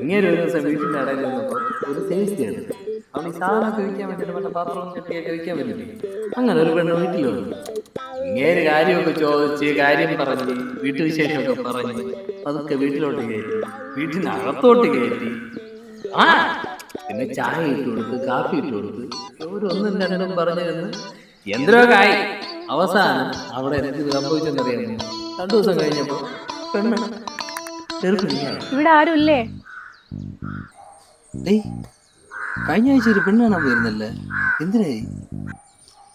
ഇങ്ങനെ ഒരു ദിവസം നിന്നപ്പോൾ ഒരു സേഫ്റ്റിയാണ് ഈ സാധനമൊക്കെ വിൽക്കാൻ വേണ്ടിയിട്ട് മറ്റേ പാത്രം ചട്ടിയൊക്കെ വിൽക്കാൻ പറ്റില്ലേ? അങ്ങനെ ഒരു പെണ്ണ് വീട്ടിൽ വന്നു. ഇങ്ങനെ കാര്യമൊക്കെ ചോദിച്ച് കാര്യം പറഞ്ഞ് വീട്ടുവിശേഷമൊക്കെ പറഞ്ഞ് അതൊക്കെ വീട്ടിലോട്ട് കയറ്റി വീട്ടിനകത്തോട്ട് കയറ്റി. ആ പിന്നെ ചായ ഇട്ട് കൊടുത്ത് കാപ്പി ഇട്ട് കൊടുത്ത് ഒന്നും രണ്ടും പറഞ്ഞിരുന്ന് എന്തിനൊക്കെ ആയി അവസാനം അവിടെ എന്ത് സംഭവിച്ചെന്നറിയാമോ രണ്ടു ദിവസം കഴിഞ്ഞപ്പോ പെണ്ണ് ഇവിടെ ആരും ഇല്ലേ ഏയ് കഴിഞ്ഞ ആഴ്ച ഒരു പെണ്ണ് കാണാൻ പോയിരുന്നല്ലേ? എന്തിനായി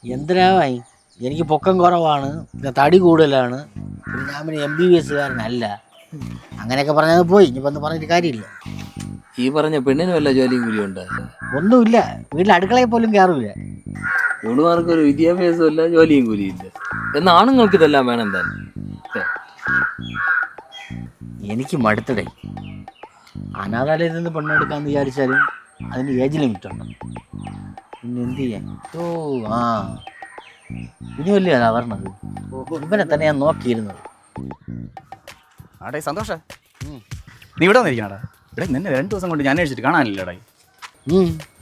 എന്തിനാവായി എനിക്ക് പൊക്കം കുറവാണ്. പിന്നെ തടി കൂടുതലാണ്. പിന്നെ ഞാൻ പിന്നെ എം ബി ബി എസ്സുകാരനല്ല അങ്ങനെയൊക്കെ പറഞ്ഞത് പോയി. ഇനിയിപ്പോൾ ഒന്ന് പറഞ്ഞിട്ട് കാര്യമില്ല. ഈ പറഞ്ഞ പെണ്ണിന് വല്ല ജോലിയും കൂടി ഉണ്ട്? ഒന്നുമില്ല. വീട്ടിൽ അടുക്കളയിൽ പോലും കയറില്ല ഒരു വിദ്യാഭ്യാസവും ഇല്ല ജോലിയും കൂലിയില്ല എന്നാണുങ്ങൾക്ക് ആണുങ്ങൾക്ക് ഇതെല്ലാം വേണം തന്നെ ഛെ, എനിക്ക് മടുത്തടേ അനാഥാലയത്തിൽ നിന്ന് പെണ്ണെടുക്കാന്ന് വിചാരിച്ചാലും അതിന് ഏജ് ലിമിറ്റ് ഉണ്ട്. പിന്നെ എന്ത് ചെയ്യാൻ? ഓ ആ. ഇനി അതാ പറഞ്ഞത്. ഇവനെ തന്നെ ഞാൻ നോക്കിയിരുന്നത്. ആടേ സന്തോഷ. നീ ഇവിടെ വന്നിരിക്കണടാ. ഇവിടെ നിന്നെ രണ്ട് ദിവസം കൊണ്ട് ഞാൻ അഴിച്ചിട്ട് കാണാനില്ലടാ.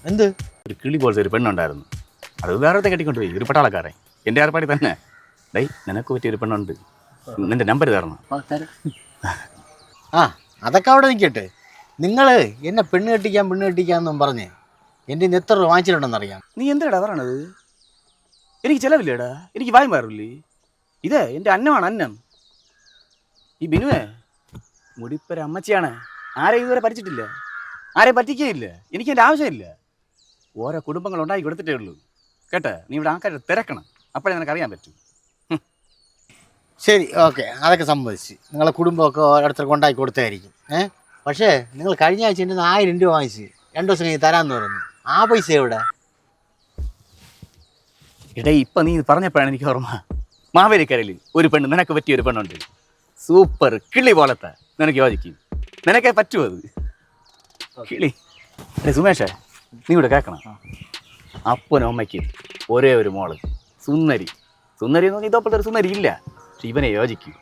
എന്ത്? ഒരു കിളി പോലത്തെ ഒരു പെണ്ണുണ്ടായിരുന്നു. അത് വേറെ കെട്ടിക്കൊണ്ട് പോയി. ഒരു പട്ടാളക്കാരൻ. എന്റെ ഏർപ്പാടി തന്നെ. ഡൈ നിനക്ക് പറ്റിയ ഒരു പെണ്ണുണ്ട്. നിന്റെ നമ്പർ തരണം. ആ, അതൊക്കെ അവിടെ നിൽക്കട്ടെ. നിങ്ങൾ എന്നെ പെണ്ണ് കെട്ടിക്കാൻ പെണ്ണ് കെട്ടിക്കാന്നും പറഞ്ഞ് എന്റെ ഇന്ന് എത്ര രൂപ വാങ്ങിച്ചിട്ടുണ്ടെന്നറിയാം. നീ എന്താടാ പറയണത്? എനിക്ക് ചിലവില്ലേടാ? എനിക്ക് വായും മാറില്ലേ ഇതേ എന്റെ അന്നമാണ് അന്നം. ഈ ബിനുവേ മുടിപ്പര അമ്മച്ചിയാണ് ആരെയും ഇതുവരെ പരിച്ചിട്ടില്ല. ആരെയും പറ്റിക്കുകയില്ല. എനിക്ക് എന്റെ ആവശ്യമില്ല. ഓരോ കുടുംബങ്ങൾ ഉണ്ടാക്കി കൊടുത്തിട്ടേ ഉള്ളൂ. കേട്ടെ? നീ ഇവിടെ ആൾക്കാരെ തിരക്കണം. അപ്പോഴേ നിനക്കറിയാൻ പറ്റും. ശരി ഓക്കെ. അതൊക്കെ സമ്മതിച്ച് നിങ്ങളെ കുടുംബമൊക്കെ ഓരോരുത്തർ കൊണ്ടാക്കി കൊടുത്തായിരിക്കും. ഏ? പക്ഷേ നിങ്ങൾ കഴിഞ്ഞ ആഴ്ച എന്റെ ആയിരം രൂപ വാങ്ങിച്ച് രണ്ടു ദിവസം കഴിഞ്ഞ് തരാമെന്ന് പറഞ്ഞു. ആ പൈസ എവിടെ? ഇടേ ഇപ്പം നീ പറഞ്ഞപ്പോഴാണ് എനിക്ക് ഓർമ്മ. മാവേലിക്കരയിൽ ഒരു പെണ്ണ് നിനക്ക് പറ്റിയ ഒരു പെണ്ണുണ്ട്. സൂപ്പർ കിളി പോലത്തെ. നിനക്ക് യോജിക്കും. നിനക്കേ പറ്റുമോ അത്. കിളി. എടേ സുമേഷേ നീ ഇവിടെ കേൾക്കണം. അപ്പനും അമ്മയ്ക്ക് ഒരേ ഒരു മോൾ. സുന്ദരി. സുന്ദരി എന്ന് പറഞ്ഞാൽ ഇതോപ്പോഴത്തെ ഒരു സുന്ദരി ഇല്ല. ഇവനെ യോജിക്കും.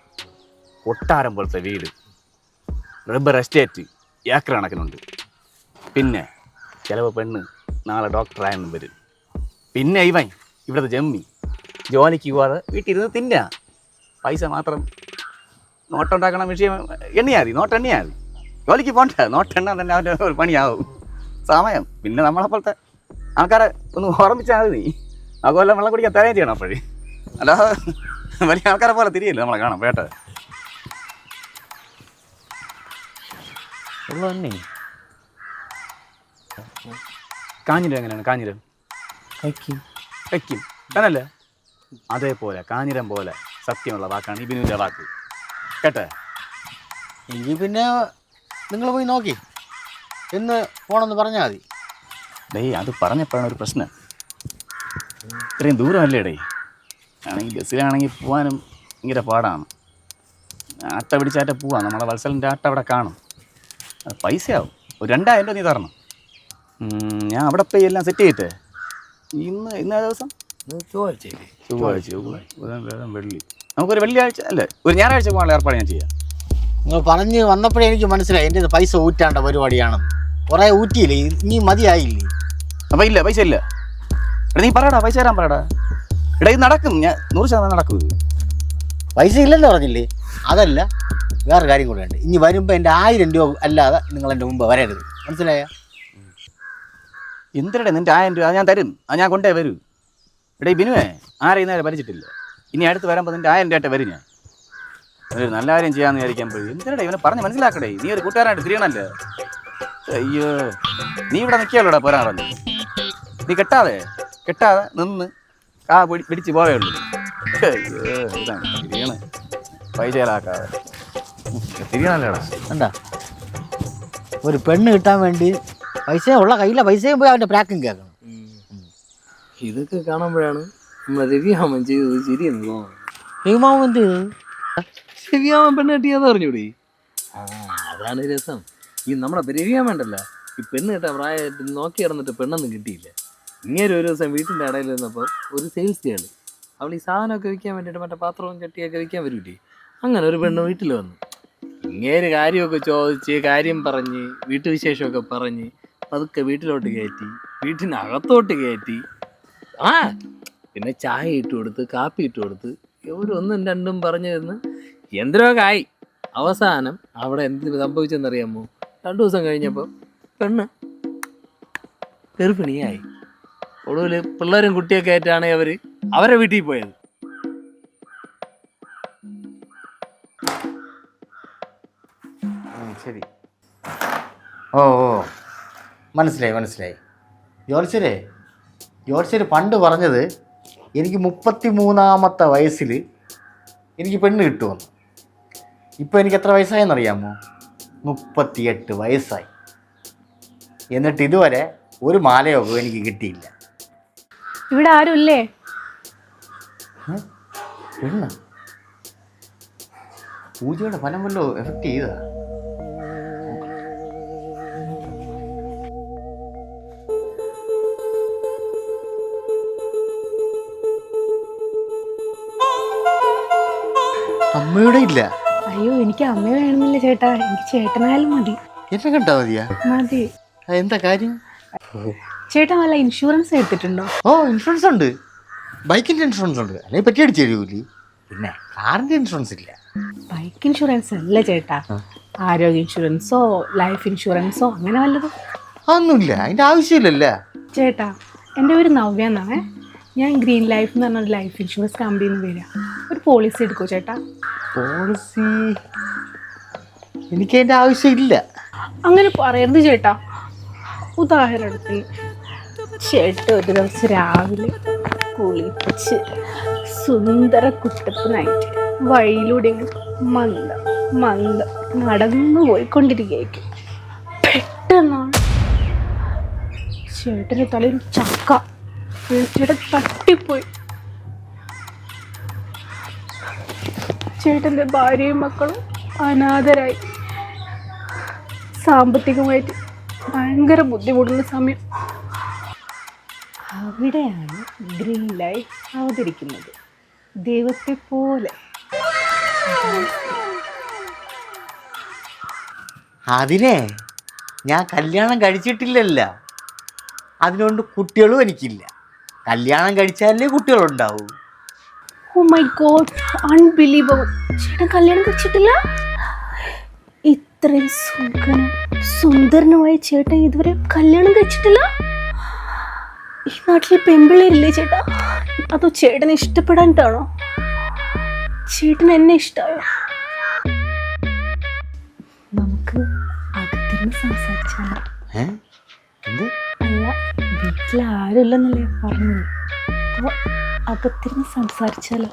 ഒട്ടാരം പോലത്തെ വീട്. റബ്ബർ എസ്റ്റേറ്റ് ഏക്കർ കണക്കിനുണ്ട്. പിന്നെ ചിലവ് പെണ്ണ് നാളെ ഡോക്ടറായെന്നും വരും. പിന്നെ ഇവൻ ഇവിടുത്തെ ജമ്മി. ജോലിക്ക് പോവാതെ വീട്ടിലിരുന്ന് തിന്നാ. പൈസ മാത്രം നോട്ടുണ്ടാക്കണ വിഷയം എണ്ണിയാതി മതി നോട്ടെണ്ണിയാ മതി. ജോലിക്ക് പോണ്ട നോട്ടെണ്ണ തന്നെ അവന്റെ ഒരു പണിയാവും. സമയം. പിന്നെ നമ്മളെപ്പോലത്തെ ആൾക്കാരെ ഒന്ന് ഓർമ്മിച്ചാൽ മതി. നീ അതുപോലെ വെള്ളം കുടിക്കാൻ തരേം ചെയ്യണം അപ്പോഴേ. അല്ലാതെ വലിയ ആൾക്കാരെ പോലെ തിരിയല്ലേ നമ്മളെ കാണാം വേട്ട ഉള്ളതന്നെ കാഞ്ഞിരം എങ്ങനെയാണ്? കാഞ്ഞിരം? വയ്ക്കും. തന്നല്ലേ? അതേപോലെ കാഞ്ഞിരം പോലെ സത്യമുള്ള വാക്കാണ് ഇബിനുവിന്റെ വാക്ക്. കേട്ടെ? എങ്കിൽ പിന്നെ നിങ്ങൾ പോയി നോക്കി. എന്ന് പോണമെന്ന് പറഞ്ഞാൽ മതി. അത് പറഞ്ഞപ്പോഴാണ് ഒരു പ്രശ്നം. ഇത്രയും ദൂരമല്ലേ ഡേ ആണെങ്കിൽ ബസ്സിലാണെങ്കിൽ പോകാനും ഭയങ്കര പാടാണ്. ആട്ട പിടിച്ചാറ്റ പോവാം. നമ്മളെ വത്സലിന്റെ ആട്ട അവിടെ കാണും. അത് പൈസയാവും. ഒരു രണ്ടായിരം രൂപ നീ തരണം. ഞാൻ അവിടെ പോയി എല്ലാം സെറ്റ് ചെയ്തിട്ടേ. ഇന്ന് ഇന്നേ ദിവസം? ചൊവ്വാഴ്ച ചൊവ്വാഴ്ച. വെള്ളി. നമുക്കൊരു വെള്ളിയാഴ്ച അല്ലേ? ഒരു ഞായറാഴ്ച പോകാനുള്ള ഏർപ്പാട് ഞാൻ ചെയ്യാം. നിങ്ങൾ പറഞ്ഞ് വന്നപ്പോഴേ എനിക്ക് മനസ്സിലായി. എന്റെ പൈസ ഊറ്റാണ്ട പരിപാടിയാണെന്ന് കുറേ ഊറ്റിയില്ലേ? ഇനി മതിയായില്ലേ? അപ്പം ഇല്ല പൈസ ഇല്ല. നീ പറയടാ പൈസ തരാൻ പറയടാ എടാ ഇത് നടക്കും. ഞാൻ നൂറ് ശതമാനം നടക്കും ഇത്. പൈസ ഇല്ലെന്ന് പറഞ്ഞില്ലേ? അതല്ല വേറെ കാര്യം കൂടെ ഉണ്ട്. ഇനി വരുമ്പോൾ എന്റെ ആയിരം രൂപ അല്ലാതെ നിങ്ങൾ എന്റെ മുമ്പ് വരരുത്. മനസ്സിലായ? എന്തിനടെ നിന്റെ ആയിരം രൂപ? അത് ഞാൻ തരും. അത് ഞാൻ കൊണ്ടേ വരൂ. എടേ ബിനുവേ ആരെയും നേരെ ഭരിച്ചിട്ടില്ല ഇനി അടുത്ത് വരുമ്പോൾ നിന്റെ ആയിരം രൂപ വരും ഞാൻ. ഒരു നല്ല കാര്യം ചെയ്യാമെന്ന് വിചാരിക്കാൻ പോയി. എന്തിനടെ ഇവനെ പറഞ്ഞ് മനസ്സിലാക്കടേ നീ ഒരു കൂട്ടുകാരായിട്ട് തിരിയണല്ലേ അയ്യോ നീ ഇവിടെ നിൽക്കിയല്ലോടാ പോരാറല്ലേ പറഞ്ഞു നീ കെട്ടാതെ കെട്ടാതെ നിന്ന് പിടി പിടിച്ച് പോവേ ഉള്ളൂ. ഇതാണ് തിരിയണല്ലേടാ. എന്താ? ഒരു പെണ്ണ് കിട്ടാൻ വേണ്ടി പൈസ ഉള്ള കയ്യിലെ പൈസയും പോയി അവന്റെ പ്രാക്കും കേൾക്കണം. ഇതൊക്കെ കാണുമ്പോഴാണ് രവിയാമൻ ചെയ്തത് ശരിയെന്ന് തോന്നുന്നു എന്ത്? രവിയാമൻ പെണ്ണ് കെട്ടിയാന്ന് പറഞ്ഞൂടി. ആ അതാണ് രസം. ഈ നമ്മുടെ രവിയാമൻ ഉണ്ടല്ലോ ഈ പെണ്ണ് കിട്ടാൻ പ്രായമായിട്ട് നോക്കി ഇറന്നിട്ട് പെണ്ണൊന്നും കിട്ടിയില്ല. ഇങ്ങനെ ഒരു ദിവസം വീട്ടിന്റെ ഇടയിൽ നിന്നപ്പോൾ ഒരു സെയിൽസ് ഗേൾ അവൾ ഈ സാധനമൊക്കെ വിൽക്കാൻ വേണ്ടിയിട്ട് മറ്റേ പാത്രവും ചട്ടിയൊക്കെ വിൽക്കാൻ വരൂലേ അങ്ങനെ ഒരു പെണ്ണ് വീട്ടിൽ വന്നു. ഇങ്ങനെ കാര്യമൊക്കെ ചോദിച്ച് കാര്യം പറഞ്ഞ് വീട്ടുവിശേഷമൊക്കെ പറഞ്ഞ് പതുക്കെ വീട്ടിലോട്ട് കയറ്റി വീട്ടിനകത്തോട്ട് കയറ്റി. ആ പിന്നെ ചായ ഇട്ട് കൊടുത്ത് കാപ്പി ഇട്ട് കൊടുത്ത് ഒന്നും രണ്ടും പറഞ്ഞു തന്ന് എന്തിനൊക്കെ ആയി അവസാനം അവിടെ എന്ത് സംഭവിച്ചെന്നറിയാമോ? രണ്ടു ദിവസം കഴിഞ്ഞപ്പോൾ പെണ്ണ് ഗർഭിണിയായി. ഒടുവിൽ പിള്ളേരും കുട്ടിയൊക്കെ ആയിട്ടാണ് അവർ അവരെ വീട്ടിൽ പോയത്. ശരി. ഓ ഓ. മനസ്സിലായി മനസ്സിലായി. ജോർച്ചരെ ജോർച്ചർ പണ്ട് പറഞ്ഞത് എനിക്ക് മുപ്പത്തി മൂന്നാമത്തെ വയസ്സിൽ എനിക്ക് പെണ്ണ് കിട്ടുമെന്ന്. ഇപ്പോൾ എനിക്ക് എത്ര വയസ്സായെന്നറിയാമോ? മുപ്പത്തിയെട്ട് വയസ്സായി. എന്നിട്ട് ഇതുവരെ ഒരു മാലയോ എനിക്ക് കിട്ടിയില്ല. ഇവിടെ ആരുമില്ലേ ഇല്ലേ? പെണ്ണ് പൂജയുടെ ഫലം വല്ലോ എഫക്റ്റ് ചെയ്താ അമ്മയുടെ ഇല്ല. അയ്യോ എനിക്ക് അമ്മ വേണമെന്നില്ല ചേട്ടാ. എനിക്ക് ചേട്ടനായാലും മതി. എന്നെ കണ്ടാ മതിയാ? മതി. എന്താ കാര്യം? ചേട്ടൻ വല്ല ഇൻഷുറൻസ് എടുത്തിട്ടുണ്ടോ? ഓ ഇൻഷുറൻസ് ഉണ്ട്. ബൈക്കിന്റെ ഇൻഷുറൻസ് ഉണ്ട്. അല്ലെങ്കിൽ പറ്റി അടിച്ചു തരൂലി പിന്നെ കാറിന്റെ ഇൻഷുറൻസ് ഇല്ല. ബൈക്ക് ഇൻഷുറൻസ് അല്ല ചേട്ടാ? ആരോഗ്യ ഇൻഷുറൻസോ ലൈഫ് ഇൻഷുറൻസോ അങ്ങനെ വല്ലതും? അതൊന്നുമില്ല. അതിന്റെ ആവശ്യമില്ലല്ലേ? ചേട്ടാ എന്റെ പേര് നവ്യ എന്നാണേ. ഞാൻ ഗ്രീൻ ലൈഫ് എന്ന് പറഞ്ഞ ഒരു ലൈഫ് ഇൻഷുറൻസ് കമ്പനിയിൽ നിന്ന് വരിക. ഒരു പോളിസി എടുക്കോ ചേട്ടാ. പോളിസി എനിക്ക് അതിന്റെ ആവശ്യമില്ല. അങ്ങനെ പറയരുത് ചേട്ടാ. ഉദാഹരണത്തിന് ചേട്ടൻ ഒരു ദിവസം രാവിലെ കുളിച്ച് സുന്ദര കുട്ടപ്പനായിട്ട് വഴിയിലൂടെ മന്ദ മന്ദ നടന്നു പോയിക്കൊണ്ടിരിക്കുകയായിരിക്കും. പെട്ടെന്നാണ് ചേട്ടന്റെ തലയിൽ ചക്ക. ചേട്ടൻ തട്ടിപ്പോയി. ചേട്ടന്റെ ഭാര്യയും മക്കളും അനാഥരായി. സാമ്പത്തികമായിട്ട് ഭയങ്കര ബുദ്ധിമുട്ടുള്ള സമയം. അവിടെയാണ് ഗ്രീൻ ലൈറ്റ് അവതരിക്കുന്നത്. ദൈവത്തെ പോലെ. അതിനെ ഞാൻ കല്യാണം കഴിച്ചിട്ടില്ലല്ല. അതിനുകൊണ്ട് കുട്ടികളും എനിക്കില്ല. കല്യാണം കഴിച്ചാലേ കുട്ടികളുണ്ടാവൂ. ഓ മൈ ഗോഡ് അൺബിലീവബിൾ ചേട്ടൻ കല്യാണം കഴിച്ചിട്ടില്ല? ഇത്രയും സുന്ദരനുമായ ചേട്ടൻ ഇതുവരെ കല്യാണം കഴിച്ചിട്ടില്ല? ഈ നാട്ടിലെ പെമ്പിള്ളേരില്ലേ ചേട്ടാ? അതോ ചേട്ടനെ ഇഷ്ടപ്പെടാനിട്ടാണോ ചേട്ടൻ എന്നെ ഇഷ്ടമായോ നമുക്ക് അകത്തിരുന്ന് സംസാരിച്ചാലോ? അല്ല വീട്ടിൽ ആരുമില്ലെന്നല്ലേ പറഞ്ഞത്. അപ്പോൾ അകത്തിരുന്ന് സംസാരിച്ചാലോ?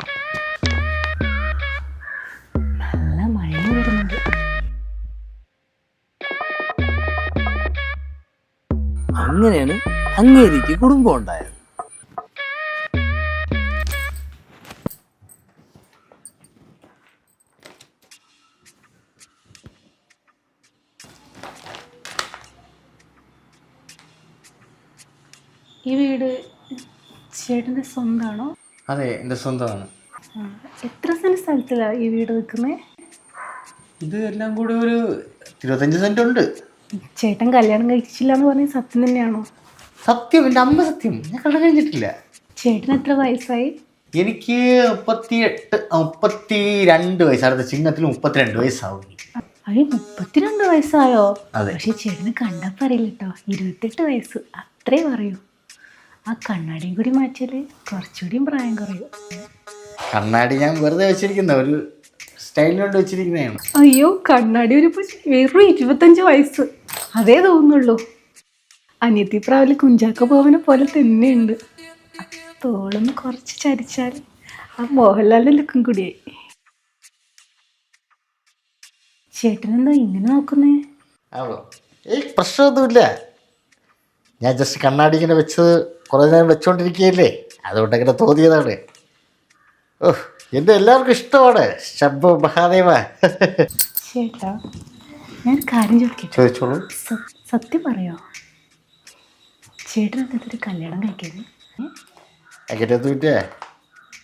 നല്ല മഴ വരുന്നുണ്ട്. അങ്ങനെയാണ് അങ്ങേരിക്ക് കുടുംബം ഉണ്ടായത്. ഈ വീട് ചേട്ടന്റെ സ്വന്തമാണോ? അതെ എന്റെ സ്വന്തമാണ്. എത്ര സെന്റ് സ്ഥലത്തിലാണ് ഈ വീട് നിൽക്കുന്നത് ഇത് എല്ലാം കൂടി ഒരു ഇരുപത്തഞ്ച് സെന്റ് ഉണ്ട് ചേട്ടൻ കല്യാണം കഴിച്ചില്ല എന്ന് പറഞ്ഞ സത്യം തന്നെയാണോ? സത്യം എന്റെ അമ്മ സത്യം. ഞാൻ കണ്ടു കഴിഞ്ഞിട്ടില്ല. ചേട്ടൻ എത്ര വയസ്സായി? എനിക്ക് മുപ്പത്തി എട്ട് മുപ്പത്തി രണ്ട് വയസ്സ്. അടുത്ത ചിങ്ങത്തിൽ മുപ്പത്തിരണ്ട് വയസ്സാവും. അയ്യോ മുപ്പത്തിരണ്ട് വയസ്സായോ? അതെ. പക്ഷെ ചേട്ടന് കണ്ടപ്പോ അറിയില്ല കേട്ടോ ഇരുപത്തെട്ട് വയസ്സ്. അത്രേ പറയൂ. ആ കണ്ണാടിയും കൂടി മാറ്റിയാൽ കുറച്ചുകൂടി പ്രായം കുറയും. കണ്ണാടി ഞാൻ വെറുതെ വെച്ചിരിക്കുന്ന ഒരു സ്റ്റൈലിന് വേണ്ടി വെച്ചിരിക്കുന്നതാണ്. അയ്യോ കണ്ണാടി ഒരു വെറും ഇരുപത്തഞ്ച് വയസ്സ്. അതേ തോന്നുള്ളൂ. അനിയത്തി പ്രാവിൽ കുഞ്ചാക്ക ഭവനെ പോലെ തന്നെയുണ്ട്. തോളൊന്ന് കുറച്ച് ചരിച്ചാൽ ആ മോഹൻലാലിന്റെ ലുക്കും കൂടിയായി ചേട്ടനെന്താ ഇങ്ങനെ നോക്കുന്നേ? ആണോ ഏയ് പ്രശ്നമൊന്നുമില്ല. ഞാൻ ജസ്റ്റ് കണ്ണാടി ഇങ്ങനെ വെച്ചത് കുറേ നേരം വെച്ചോണ്ടിരിക്കുകയല്ലേ? അതുകൊണ്ട് അങ്ങനെ തോന്നിയതാണ്. ഓ എന്റെ എല്ലാവർക്കും ഇഷ്ടമാണ്. ശബ്ദ മഹാദേവ. ചേട്ടാ ഞാൻ കാര്യം ചോദിക്കട്ടെ? ചോദിച്ചോളൂ. സത്യം പറയോ? ചേട്ടൻ കല്യാണം അങ്ങനെയൊന്നുമില്ല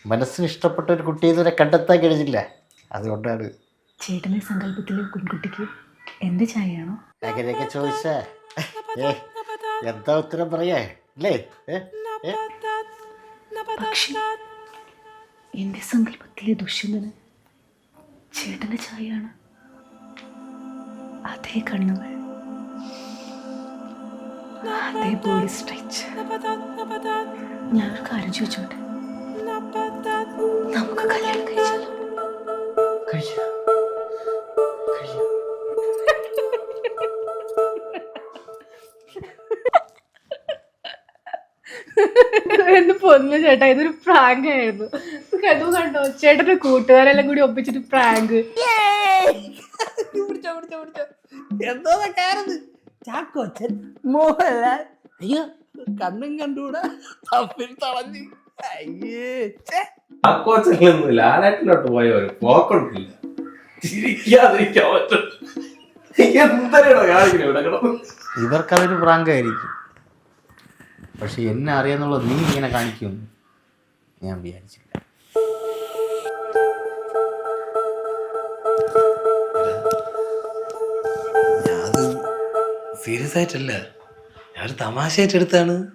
മനസ്സിന് ഇഷ്ടപ്പെട്ട ഒരു കുട്ടിയെ ഇതുവരെ കണ്ടെത്താൻ കഴിഞ്ഞില്ല. അതുകൊണ്ടാണ്. ചേട്ടന്റെ സങ്കല്പത്തിലെ പെൺകുട്ടിക്ക് എന്ത് ചായയാണോ? അങ്ങനെയൊക്കെ ചോദിച്ചേ. ഏ എന്താ ഉത്തരം പറയേ? അല്ലേ ഏ ഏ? പക്ഷേ എന്റെ സങ്കല്പത്തിലെ ദുഷ്യന്തന് ചേട്ടന്റെ ചായയാണ് അതേ കണ്ണുകൾ അതേ ബോഡി സ്ട്രെച്ച് ഞാനൊരു കാര്യം ചോദിച്ചോട്ടെ? നമുക്ക് കല്യാണം കഴിച്ചാലോ കഴിക്കാം. കഴിക്കാം. എന്ന് പൊന്നു ചേട്ടാ ഇതൊരു പ്രാങ്ക് ആയിരുന്നു. കണ്ടു കണ്ടോ? ചേട്ടന്റെ കൂട്ടുകാരെല്ലാം കൂടി ഒപ്പിച്ചിട്ട് പ്രാങ്ക് എന്തോന്നൊക്കെയായിരുന്നു ചാക്കോച്ചൻ മോഹൻലാൽ. അയ്യോ കണ്ണും കണ്ടുകൂടെ. തപ്പിൽ തളഞ്ഞു. അയ്യേ പോയ ഒരു പോക്കുണ്ടില്ല ചിരിക്കാതിരിക്കാൻ പറ്റും. എന്തരടോ കാണിക്കണേ ഇവിടെ കിടന്ന്? ഇവർക്കതൊരു പ്രാങ്കായിരിക്കും. പക്ഷെ എന്നെ അറിയാന്നുള്ളത് നീ ഇങ്ങനെ കാണിക്കും ഞാൻ വിചാരിച്ചില്ല. സീരിയസ് ആയിട്ടല്ല. ഞാൻ ഒരു തമാശയായിട്ട് എടുത്താണ്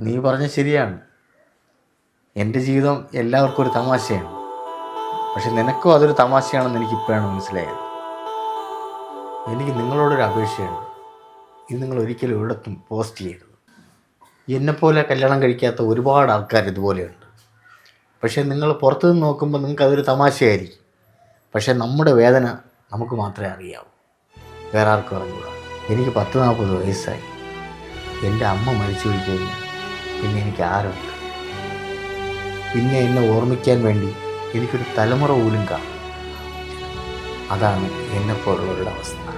നീ പറഞ്ഞ ശരിയാണ്. എന്റെ ജീവിതം എല്ലാവർക്കും ഒരു തമാശയാണ്. പക്ഷെ നിനക്കും അതൊരു തമാശയാണെന്ന് എനിക്ക് ഇപ്പോഴാണ് മനസ്സിലായത്. എനിക്ക് നിങ്ങളോടൊരു അപേക്ഷയാണ് ഇത് നിങ്ങൾ ഒരിക്കലും ഒരിടത്തും പോസ്റ്റ് ചെയ്യരുത്. എന്നെപ്പോലെ കല്യാണം കഴിക്കാത്ത ഒരുപാട് ആൾക്കാർ ഇതുപോലെയുണ്ട്. പക്ഷേ നിങ്ങൾ പുറത്തുനിന്ന് നോക്കുമ്പോൾ നിങ്ങൾക്ക് അതൊരു തമാശയായിരിക്കും. പക്ഷേ നമ്മുടെ വേദന നമുക്ക് മാത്രമേ അറിയാവൂ. വേറെ ആർക്കും അറിഞ്ഞൂടാ. എനിക്ക് പത്ത് നാൽപ്പത് വയസ്സായി. എന്റെ അമ്മ മരിച്ചു പോയി കഴിഞ്ഞാൽ പിന്നെ എനിക്ക് ആരുണ്ട് പിന്നെ എന്നെ ഓർമ്മിക്കാൻ വേണ്ടി എനിക്കൊരു തലമുറ പോലും കാണും. അതാണ് എന്നെപ്പോലുള്ളവരുടെ അവസ്ഥ.